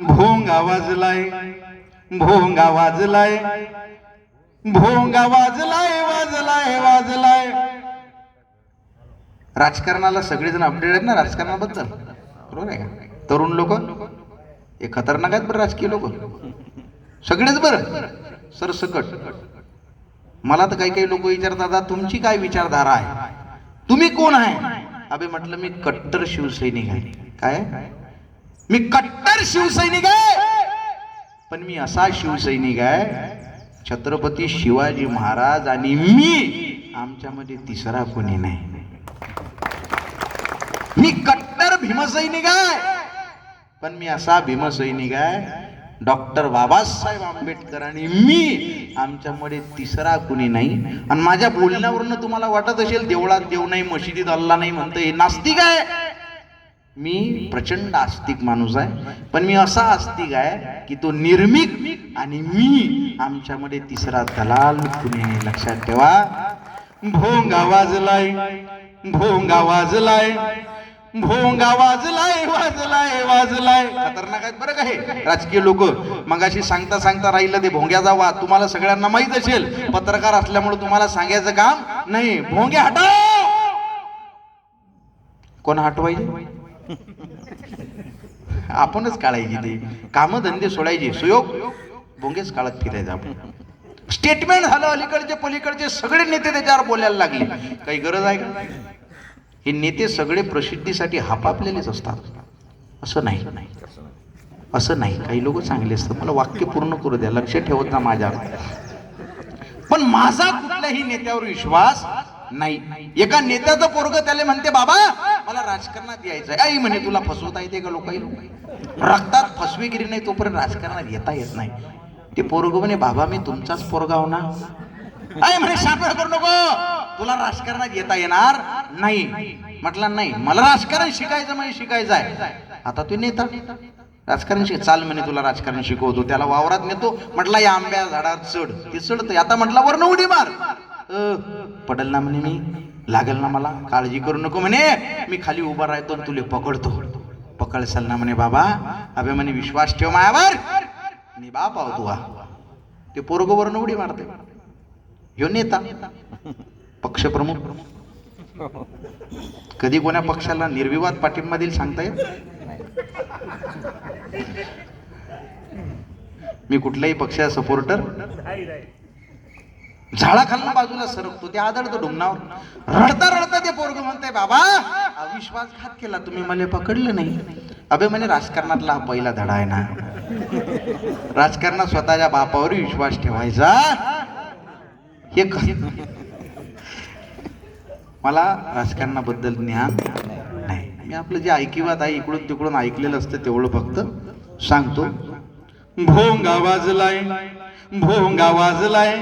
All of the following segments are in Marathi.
भोंगा वाजलाय भोंगा वाजलाय भोंगा वाजलाय वाजलाय वाजलाय. राजकारणाला सगळेजण अपडेट आहेत ना राजकारणाबद्दल? बरोबर आहे का? तरुण लोक? हे खतरनाक आहेत बरं राजकीय लोक. सगळेच बरं. सरसकट मला तर काही काही लोक विचारतात तुमची काय विचारधारा आहे? तुम्ही कोण आहे? अबे म्हटलं मी कट्टर शिवसैनिक आहे. काय? मी कट्टर शिवसैनिक आहे. पण मी असा शिवसैनिक आहे छत्रपती शिवाजी महाराज आणि मी आमच्यामध्ये तिसरा कोणी नाही. मी कट्टर भीमसैनिक आहे. पण मी असा भीमसैनिक आहे डॉक्टर बाबासाहेब आंबेडकर आणि मी आमच्यामध्ये तिसरा कुणी नाही. आणि माझ्या बोलण्यावरनं तुम्हाला वाटत असेल देवळात देव नाही मशिदीत अल्ला नाही म्हणतं हे नास्तिक आहे. मी प्रचंड आस्तिक माणूस आहे पण मी असा आस्तिक आहे की तो निर्मिक आणि मी आमच्यामध्ये तिसरा दलाल कुणी लक्षात ठेवा. भोंगा वाजलाय भोंगा वाजलाय भोंगा वाजलाय वाजलाय वाजलाय. खतरनाक आहेत बरं का हे राजकीय लोक. मगाशी सांगता सांगता राहिलं ते भोंग्याचा वाद. तुम्हाला सगळ्यांना माहीत असेल पत्रकार असल्यामुळे तुम्हाला सांगायचं काम नाही. भोंगे हटाव! कोण हटवायचे? आपणच काढायची ते. कामधंदे सोडायचे. सुयोग भोंगेच काळात फिरायचं आपण. स्टेटमेंट झालं अलीकडचे पलीकडचे सगळे नेते त्याच्यावर बोलायला लागले. काही गरज आहे का? हे नेते सगळे प्रसिद्धीसाठी हापापलेलेच असतात. असं नाही. असं नाही. काही लोक चांगले असतात. मला वाक्य पूर्ण करू द्या. लक्ष ठेवत ना माझ्या पण माझा कुठल्याही नेत्यावर विश्वास नाही. एका नेत्याचं पोरग त्याला म्हणते बाबा मला राजकारणात यायचं आहे आई म्हणे तुला फसवता येते का लोकांनी रक्तात फसवेगिरी नाही तोपर्यंत राजकारणात येता येत नाही. ते पोरग म्हणे बाबा मी तुमचाच पोरगा हो ना. आई म्हणे शापळ करू नको. तुला राजकारणात येता येणार नाही. म्हटलं नाही मला राजकारण शिकायचं म्हणजे शिकायचं आहे आता तू नेता. राजकारण शिक चाल म्हणे तुला राजकारण शिकवतो. त्याला वावरात नेतो. म्हटला या आंब्या झाडावर चढ. ते चढत आता म्हटलं वरण उडी मार. अ, पडल ना म्हणे मी. लागेल ना मला? काळजी करू नको म्हणे. मी खाली उभा राहतो आणि तुले पकडतो. पकडसाल ना म्हणे बाबा. अभे म्हणे विश्वास ठेव मायावर. मी बाप आहो तू ते पोरगो वरनं उडी मारते ह्यो नेता. पक्षप्रमुख. कधी कोण्या पक्षाला निर्विवाद पाठिंबा देईल सांगता येत? मी कुठल्याही पक्षाचा सपोर्टर झाडाखालून बाजूला सरकतो ते आदळतो डोंगनावर रडता रडता ते पोरग म्हणते बाबा अविश्वासघात केला तुम्ही मला पकडलं नाही. अबे म्हणे राजकारणातला हा पहिला धडा आहे ना. राजकारणात स्वतःच्या बापावर विश्वास ठेवायचा. हे मला राजकारणाबद्दल ज्ञान नाही. मी आपलं जे ऐकिवात आहे इकडून तिकडून ऐकलेलं असतं तेवढं फक्त सांगतो. भोंगा वाजलाय भोंगा वाजलाय.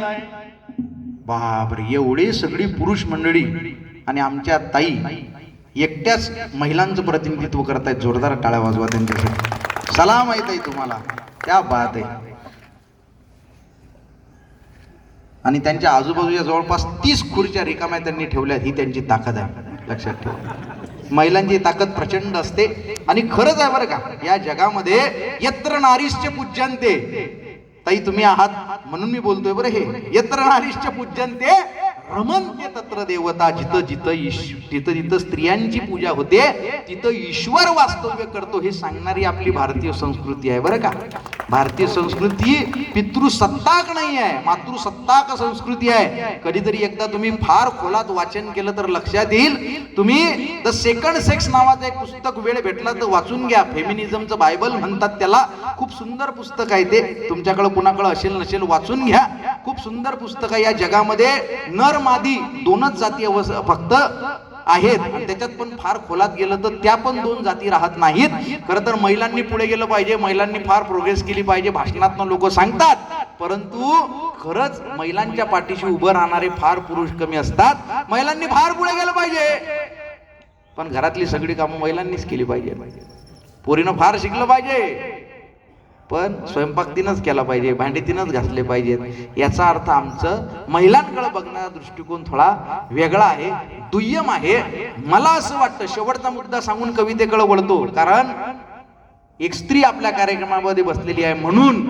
बापरे एवढे सगळी पुरुष मंडळी आणि आमच्या ताई एकट्याच महिलांचं प्रतिनिधित्व करतायत जोरदार टाळ्या वाजवा त्यांच्यासाठी. सलाम आहे ताई तुम्हाला. त्या बात आहे. आणि त्यांच्या आजूबाजूच्या जवळपास तीस खुर्च्या रिकाम्या त्यांनी ठेवल्यात ही त्यांची ताकद आहे. लक्षात ठेवा. महिलांची ताकद प्रचंड असते. आणि खरंच आहे बरं का या जगामध्ये यत्र नारीश्च पूज्यंते ताई तुम्ही आहात म्हणून मी बोलतोय बरं हे. यत्र नारीश्च पूज्यंते रमंते तत्र देवता जिथं जिथं ईश जिथं जिथं स्त्रियांची पूजा होते तिथं ईश्वर वास्तव्य करतो हे सांगणारी आपली भारतीय संस्कृती आहे बरं का? भारतीय संस्कृती पितृसत्ताक नाही आहे मातृसत्ताक संस्कृती आहे. कधीतरी एकदा तुम्ही फार खोलात वाचन केलं तर लक्षात येईल. तुम्ही द सेकंड सेक्स नावाचं एक पुस्तक वेळ भेटला तर वाचून घ्या. फेमिनिझमचं बायबल म्हणतात त्याला. खूप सुंदर पुस्तक आहे ते. तुमच्याकडे कुणाकडे असेल नसेल वाचून घ्या. खूप सुंदर पुस्तक आहे या जगामध्ये नर मादी दोनच जाती अवस फक्त आहेत. आणि त्याच्यात पण फार खोलात गेलं तर त्या पण दोन जाती राहत नाहीत. खरं तर महिलांनी पुढे गेलं पाहिजे. महिलांनी फार प्रोग्रेस केली पाहिजे. भाषणातनं लोक सांगतात. परंतु खरंच महिलांच्या पाठीशी उभं राहणारे फार पुरुष कमी असतात. महिलांनी फार पुढे गेलं पाहिजे. पण घरातली सगळी कामं महिलांनीच केली पाहिजे. पोरीनं फार शिकलं पाहिजे. पण स्वयंपाक तिनंच केला पाहिजे भांडी तिनंच घासले पाहिजेत. याचा अर्थ आमचं महिलांकडे बघणारा दृष्टिकोन थोडा वेगळा आहे दुय्यम आहे. मला असं वाटतं शेवटचा मुद्दा सांगून कवितेकडे वळतो. कारण एक स्त्री आपल्या कार्यक्रमामध्ये बसलेली आहे म्हणून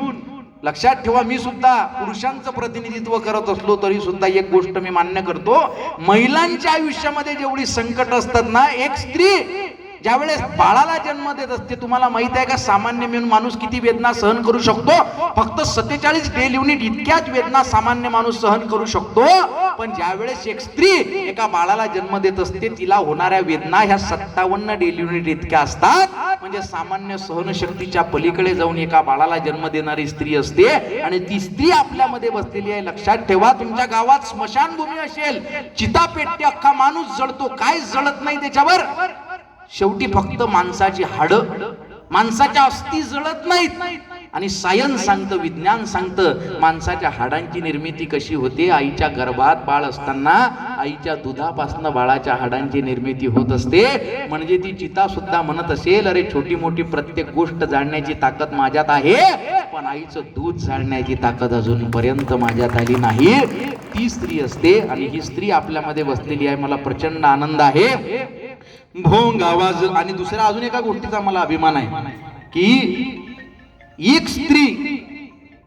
लक्षात ठेवा मी सुद्धा पुरुषांचं प्रतिनिधित्व करत असलो तरी सुद्धा एक गोष्ट मी मान्य करतो. महिलांच्या आयुष्यामध्ये जेवढी संकट असतात ना एक स्त्री ज्यावेळेस बाळाला जन्म देत असते तुम्हाला माहीत आहे का सामान्य मिळून माणूस किती वेदना सहन करू शकतो? फक्त सत्तेचाळीस डेल युनिट इतक्याच वेदना सामान्य माणूस सहन करू शकतो. पण ज्यावेळेस एक स्त्री एका बाळाला जन्म देत असते तिला होणाऱ्या वेदना ह्या सत्तावन्न डेल युनिट इतक्या असतात. म्हणजे सामान्य सहनशक्तीच्या पलीकडे जाऊन एका बाळाला जन्म देणारी स्त्री असते आणि ती स्त्री आपल्यामध्ये बसलेली आहे. लक्षात ठेवा तुमच्या गावात स्मशानभूमी असेल. चिता पेटते अख्खा माणूस जळतो. काय जळत नाही त्याच्यावर? शेवटी फक्त माणसाची हाड माणसाच्या अस्थी जळत नाहीत. आणि सायन्स सांगतं विज्ञान सांगतं माणसाच्या हाडांची निर्मिती कशी होते आईच्या गर्भात बाळ असताना आईच्या दुधापासून बाळाच्या हाडांची निर्मिती होत असते. म्हणजे ती चिता सुद्धा म्हणत असेल अरे छोटी मोठी प्रत्येक गोष्ट जाणण्याची ताकद माझ्यात आहे पण आईचं दूध जाणण्याची ताकद अजूनपर्यंत माझ्यात आली नाही. ती स्त्री असते आणि ही स्त्री आपल्यामध्ये बसलेली आहे. मला प्रचंड आनंद आहे. भोंग आवाज आणि दुसऱ्या अजून एका गोष्टीचा मला अभिमान आहे की एक स्त्री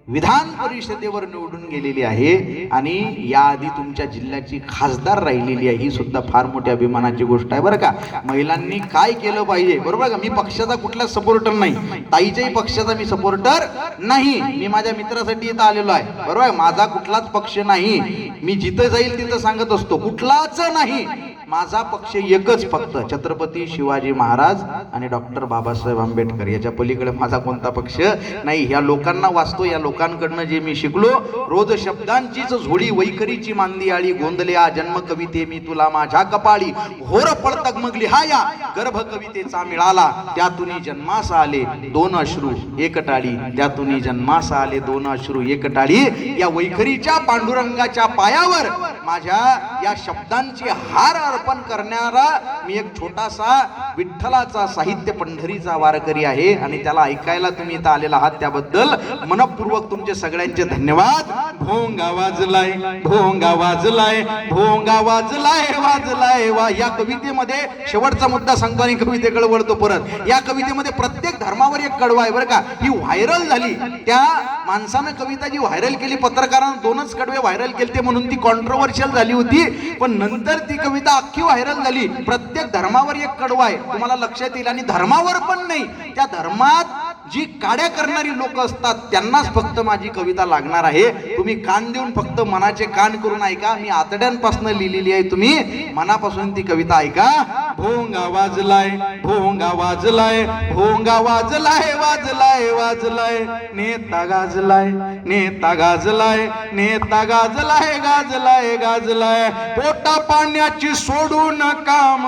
विधान परिषदेवर निवडून गेलेली आहे आणि याआधी तुमच्या जिल्ह्याची खासदार राहिलेली आहे ही सुद्धा फार मोठी अभिमानाची गोष्ट आहे बरं का. महिलांनी काय केलं पाहिजे? बरोबर का? मी पक्षाचा कुठला सपोर्टर नाही. ताईच्याही पक्षाचा मी सपोर्टर नाही. मी माझ्या मित्रासाठी इथं आलेलो आहे. बरोबर माझा कुठलाच पक्ष नाही. मी जिथं जाईल तिथं सांगत असतो. कुठलाच नाही. माझा पक्ष एकच फक्त छत्रपती शिवाजी महाराज आणि डॉक्टर बाबासाहेब आंबेडकर. याच्या पलीकडे माझा कोणता पक्ष नाही. ह्या लोकांना वाचतो या लोकांकडनं जे मी शिकलो रोज शब्दांचीच झोडी वैखरीची मांदी आळी आ जन्म कविते मी तुला माझ्या कपाळी होर पळतक मग लिहाया गर्भ कवितेचा मिळाला. त्यातून जन्मास आले दोन अश्रू एकटाळी त्यातून जन्मास आले दोन अश्रू एकटाळी या वैखरीच्या पांडुरंगाच्या पायावर माझ्या या शब्दांची हार अर्पण करणारा मी एक छोटासा विठ्ठलाचा साहित्य पंढरीचा वारकरी आहे आणि त्याला ऐकायला तुम्ही इथं आलेला आहात त्याबद्दल मनपूर्वक तुमचे सगळ्यांचे धन्यवाद. भोंगा वाजलाय भोंगा वाजलाय भोंगा वाजलाय वाजलाय. वा या कवितेमध्ये शेवटचा मुद्दा सांगतो आणि कवितेकडे वळतो परत. या कवितेमध्ये प्रत्येक धर्मावर एक कडवा आहे बरं का. ही व्हायरल झाली. त्या माणसानं कविता जी व्हायरल केली पत्रकारानं दोनच कडवे व्हायरल केले म्हणून ती कॉन्ट्रोवर्शियल झाली होती. पण नंतर ती कविता अख्खी व्हायरल झाली. प्रत्येक धर्मावर एक कडवा आहे. तुम्हाला लक्षात येईल. आणि धर्मावर पण नाही. त्या धर्मात जी काड्या करणारी लोक असतात त्यांनाच फक्त माझी कविता लागणार आहे. तुम्ही कान देऊन फक्त मनाचे कान करून ऐका. मी आतड्यांपासून लिहिलेली आहे तुम्ही. मनापासून ती कविता ऐका. भोंगा वाजलाय भोंगा वाजलाय भोंगा वाजलाय वाजलाय वाजलाय. नेता गाजलाय नेता गाजलाय नेता गाजलाय गाजलाय गाजलाय. पोटा पाण्याची सोडून काम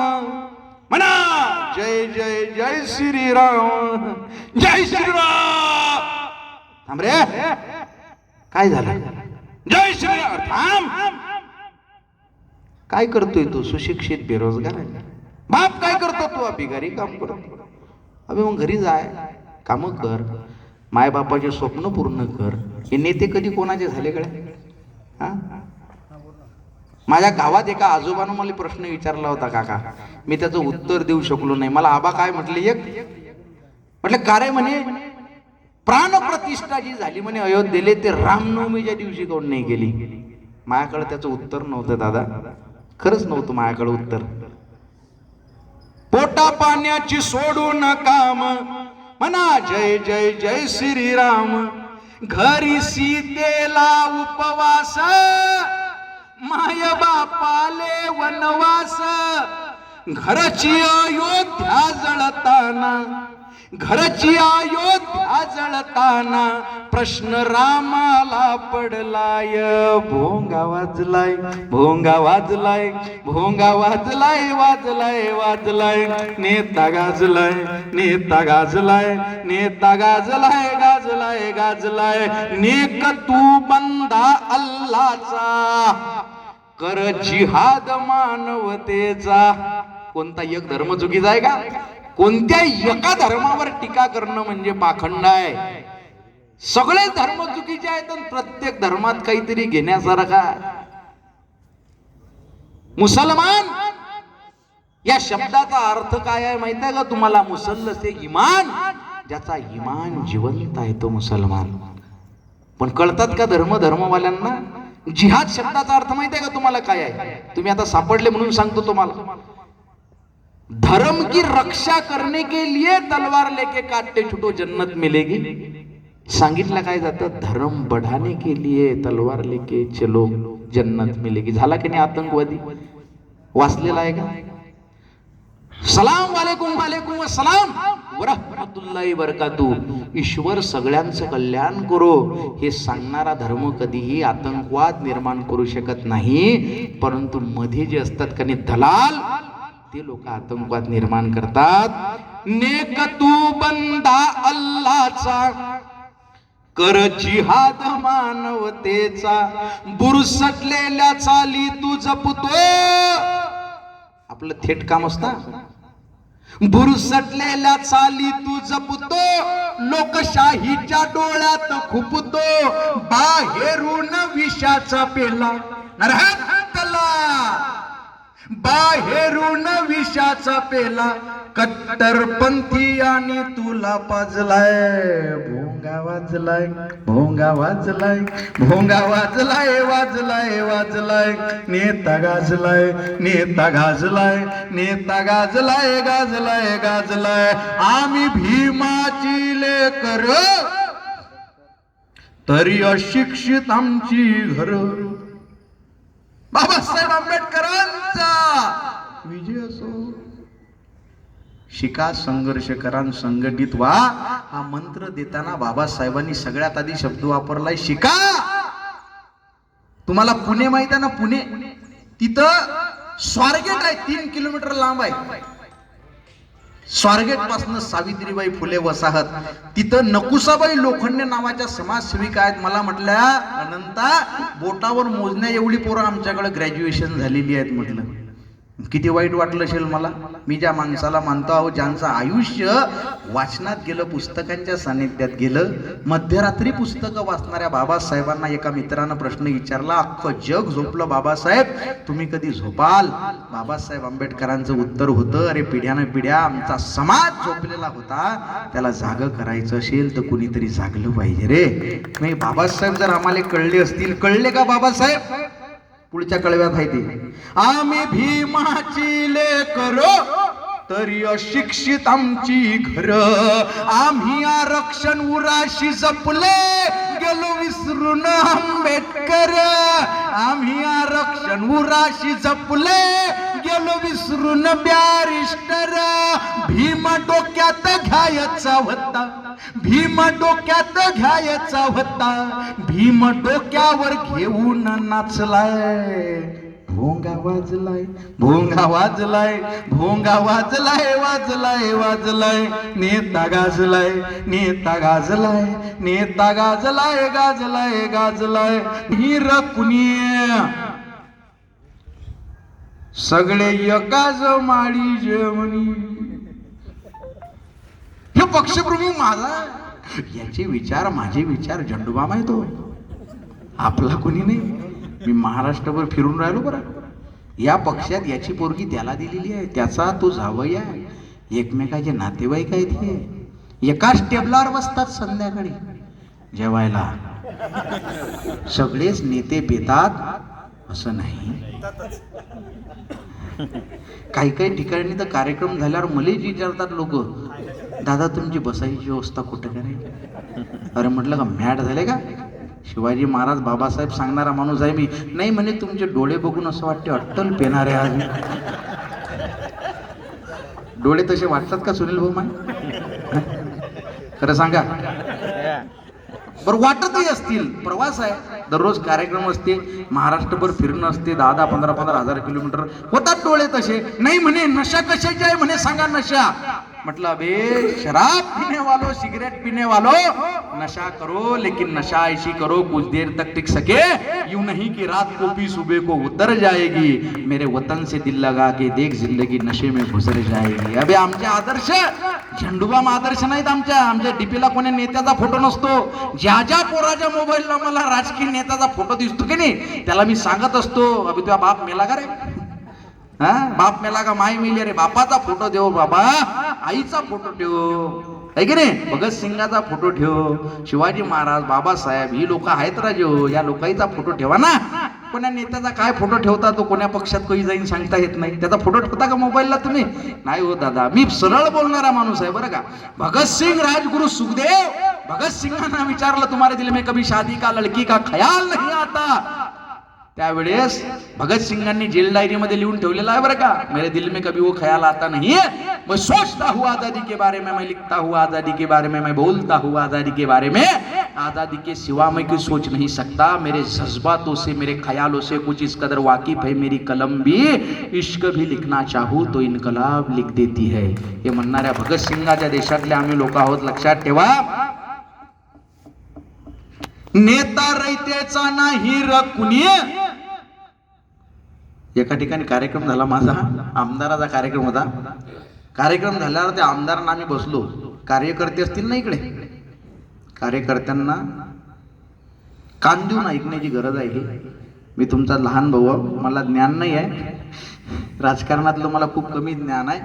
म्हणा. जय जय जय श्रीराम. जय श्रीराम. थांब रे. काय झालं? जय श्रीराम. थांब. काय करतोय तू? सुशिक्षित बेरोजगार? आहे बाप काय करतो तू? भिकारी काम करतो. अबे मग घरी जाय. काम कर. मायबापाचे स्वप्न पूर्ण कर. हे नेते कधी कोणाचे झाले कडे हा? माझ्या गावात एका आजोबानं मला प्रश्न विचारला होता काका. मी त्याचं उत्तर देऊ शकलो नाही. मला आबा काय म्हटले एक म्हटलं का रे म्हणे प्राणप्रतिष्ठा जी झाली म्हणे अयोध्येले ते रामनवमीच्या दिवशी कोण नाही गेली माझ्याकडे त्याचं उत्तर नव्हतं दादा. खरंच नव्हतं माझ्याकडे उत्तर. पोटा पाण्याची सोडून काम म्हणा जय जय जय श्रीराम. घरी सीतेला उपवास वनवास घरची अयोध्या जळताना घरची अयोध्या जळताना प्रश्न रामाला पडलाय. भोंगा वाजलाय भोंगा वाजलाय भोंगा वाजलाय वाजलाय वाजलाय. नेता गाजलाय नेता गाजलाय नेता गाजलाय गाजलाय गाजलाय. नेक तू बंदा अल्लाचा. कर जिहाद मानवतेचा. कोणता एक धर्म चुकीचा आहे का? कोणत्या एका धर्मावर टीका करणं म्हणजे पाखंड आहे. सगळे धर्म चुकीचे आहेत आणि प्रत्येक धर्मात काहीतरी घेण्यासारखा मुसलमान या शब्दाचा अर्थ काय आहे माहीत आहे का? तुम्हाला मुसल्ल हे इमान ज्याचा इमान जिवंत आहे तो मुसलमान. पण कळतात का धर्म धर्मवाल्यांना? जिहाद शब्दाचा अर्थ माहिती आहे का तुम्हाला काय आहे? तुम्ही आता सापडले म्हणून सांगतो तुम्हाला. धर्म की रक्षा करने के लिए तलवार लेके काटते छुटो जन्नत मिलेगी. सांगितलं काय जातं? धर्म बढ़ाने के लिए तलवार लेके चलो जन्नत मिलेगी. झाला की नाही आतंकवादी? वाचलेला आहे का? सलाम वालेकुम वालेकुम सलाम वरहमतुल्लाही बरकातू ईश्वर सगळ्यांचं कल्याण करो. हे सांगणारा धर्म कधीही आतंकवाद निर्माण करू शकत नाही. परंतु मध्ये जे असतात का नाही दलाल ते लोक आतंकवाद निर्माण करतात. नेक तू बंदा अल्लाचा. कर जिहाद मानवतेचा. बुरसटलेल्या चाली तू जपतो. आपलं थेट काम असतं. बुरसटलेल्या चाली तू जपतो लोकशाहीच्या डोळ्यात खुपतो बाहेरून विषाचा पेला. नरहत्तला बाहेरून विषाचा पेला कट्टरपंथी आणि तुला पाजलाय. भोंगा वाजलाय भोंगा वाजलाय भोंगा वाजलाय वाजलाय वाजलाय. नेता गाजलाय नेता गाजलाय नेता गाजलाय गाजलाय गाजलाय. आम्ही भीमाची लेकर. तरी अशिक्षित आमची घर. बाबासाहेब आंबेडकरांचा. विजय असो. शिका संघर्ष करा संघटित व्हा. हा मंत्र देताना बाबासाहेबांनी सगळ्यात आधी शब्द वापरलाय शिका. तुम्हाला पुणे माहीत आहे ना पुणे. तिथं स्वारगेट आहे तीन किलोमीटर लांब आहे. स्वारगेटपासून सावित्रीबाई फुले वसाहत. तिथं नकुसाबाई लोखंडे नावाच्या समाजसेविका आहेत. मला म्हटल्या अनंता बोटावर मोजण्या एवढी पोरं आमच्याकडे ग्रॅज्युएशन झालेली आहेत म्हटलं. किती वाईट वाटलं असेल मला? मी ज्या माणसाला मानतो आहो ज्यांचं आयुष्य वाचनात गेलं पुस्तकांच्या सानिध्यात गेलं मध्यरात्री पुस्तकं वाचणाऱ्या बाबासाहेबांना एका मित्रानं प्रश्न विचारला अख्खं जग झोपलं बाबासाहेब तुम्ही कधी झोपाल? बाबासाहेब आंबेडकरांचं उत्तर होतं अरे पिढ्यानं पिढ्या आमचा समाज झोपलेला होता त्याला जाग करायचं असेल तर कुणीतरी जागलं पाहिजे रे. नाही बाबासाहेब जर आम्हाला कळले असतील कळले का बाबासाहेब? पुढच्या कळव्यात आहे ती. आम्ही भीमाची लेकर तरी अशिक्षित आमची घर. आम्ही आरक्षण उराशी जपले गेलो विसरून आंबेडकर. आम्ही आरक्षण उराशी जपले गेलो विसरून बॅरिस्टर. भीम डोक्यात घ्यायचा होता. भीम डोक्यात घ्यायचा होता. भीम डोक्यावर घेऊन नाचलाय. भोंगा वाजलाय भोंगा वाजलाय भोंगा वाजलाय वाजलाय वाजलाय. नेता गाजलाय नेता गाजलाय नेता गाजलाय गाजलाय गाजलाय. हिर कुणी? सगळे एकाच माळी जेवणी. हे पक्षप्रमुख माझा. याचे विचार माझे विचार झंडूबा माहितो आपला कोणी नाही. मी महाराष्ट्रभर फिरून राहिलो बरं. या पक्षात याची पोरगी त्याला दिलेली आहे. त्याचा तो जावई आहे. एकमेकाचे नातेवाईक आहेत हे. एकाच टेबलावर बसतात संध्याकाळी. जेवायला. सगळेच नेते पेतात. असं नाही. काही काही ठिकाणी तर कार्यक्रम झाल्यावर मलेच विचारतात लोक. दादा तुमची बसायची व्यवस्था कुठं करायची? अरे म्हटलं का मॅट झाले का? शिवाजी महाराज बाबासाहेब सांगणारा माणूस आहे मी. नाही म्हणे तुमचे डोळे बघून असं वाटते अट्टल पेणार आहे आज डोळे तसे वाटतात का सुनील भाऊ माय? खरं सांगा. बरं वाटतही असतील. प्रवास आहे. दररोज कार्यक्रम असते महाराष्ट्रभर फिरणं असते दहा दहा पंधरा पंधरा हजार किलोमीटर होतात डोळे तसे. नाही म्हणे नशा कशाची आहे म्हणे सांगा नशा. म्हटलं अबे शराब पीने वालो सिगरेट पीने वालो नशा करो लेकिन नशा ऐसी करो कुछ देर तक टिक सके यूं नहीं कि रात को भी सुबह को उतर जाएगी मेरे वतन से दिल लगा के देख जिंदगी नशे में घुसर जाएगी। अबे आमचे आदर्श झंडूबाम आदर्श नाहीत आमच्या आमच्या डीपीला कोणी नेत्याचा फोटो नसतो. ज्या ज्या पोराच्या मोबाईलला मला राजकीय नेत्याचा फोटो दिसतो की नाही त्याला मी सांगत असतो अभि तुझा बाप मेला का रे? हा? बाप मेला का माय मेली? रे बापाचा फोटो देव बाबा. आईचा फोटो ठेव. आहे की नाही? भगतसिंगाचा फोटो ठेव. शिवाजी महाराज बाबासाहेब ही लोक आहेत राजे हो. या लोकांचा फोटो ठेवा ना. कोण्या नेत्याचा काय फोटो ठेवता तो? कोण्या पक्षात कोणी जाईन सांगता येत नाही. त्याचा फोटो ठेवता का मोबाईलला तुम्ही? नाही हो दादा. मी सरळ बोलणारा माणूस आहे बरं का. भगतसिंग राजगुरु सुखदेव. भगतसिंगांना विचारलं तुम्हारे दिले मी कभी शादी का लड़की का? ख्याल नाही आता. त्यावेळेस भगतसिंगांनी जेल डायरी मध्ये लिहून ठेवलेलं आहे बरं का. मेरे दिल में कभी वो ख्याल आता नहीं है. मैं सोचता हूँ आज़ादी के बारे में, मैं लिखता हूँ आज़ादी के बारे में, मैं बोलता हूँ आज़ादी के बारे में. आज़ादी के सिवा मैं कुछ सोच नहीं सकता. मेरे जज्बातों से, मेरे ख्यालों से कुछ इस कदर वाकिफ है. मेरी कलम भी इश्क भी लिखना चाहूँ तो इनकलाब लिख देती है. हे म्हणणाऱ्या भगतसिंगाच्या देशातले आम्ही लोक आहोत, लक्षात ठेवा. नेता रयतेचा नाही र कुणी? एका ठिकाणी कार्यक्रम झाला माझा. आमदाराचा कार्यक्रम होता. कार्यक्रम झाल्यावर त्या आमदारांना आम्ही बसलो. कार्यकर्ते असतील ना इकडे? कार्यकर्त्यांना कान देऊन ऐकण्याची गरज आहे मी तुमचा लहान भाऊ मला ज्ञान नाही आहे. राजकारणातलं मला खूप कमी ज्ञान आहे.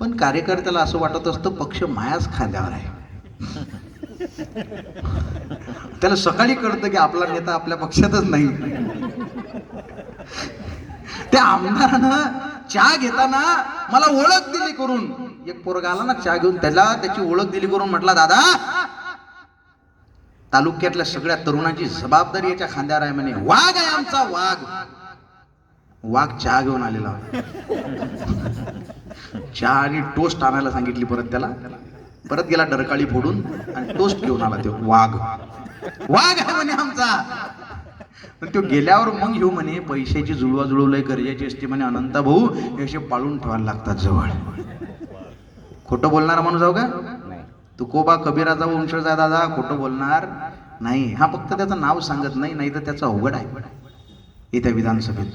पण कार्यकर्त्याला असं वाटत असतं पक्ष मायाच खांद्यावर आहे. त्याला सकाळी कळतं की आपला नेता आपल्या पक्षातच नाही. त्या आमदारानं चहा घेताना मला ओळख दिली करून. एक पोरगा आला ना चहा घेऊन त्याला त्याची ओळख दिली करून म्हटला दादा तालुक्यातल्या सगळ्या तरुणांची जबाबदारी याच्या खांद्यावर आहे म्हणे. वाघ आहे आमचा वाघ. वाघ चहा घेऊन आलेला. चहा आणि टोस्ट आणायला सांगितली परत त्याला. परत गेला डरकाळी फोडून आणि टोस्ट घेऊन आला तो. वाघ. वाघ आहे म्हणे आमचा. पण तो गेल्यावर मग घेऊ म्हणे पैशाची जुळवा जुळवलंय गरजेची असते म्हणे अनंता भाऊ हे असे पाळून ठेवायला लागतात जवळ. खोटं बोलणारा माणूस जाऊ का? तुकोबा कबीराचा वंशज आहे दादा खोटं बोलणार नाही. हा फक्त त्याचं नाव सांगत नाही नाही तर त्याचं अवघड आहे. येत्या विधानसभेत.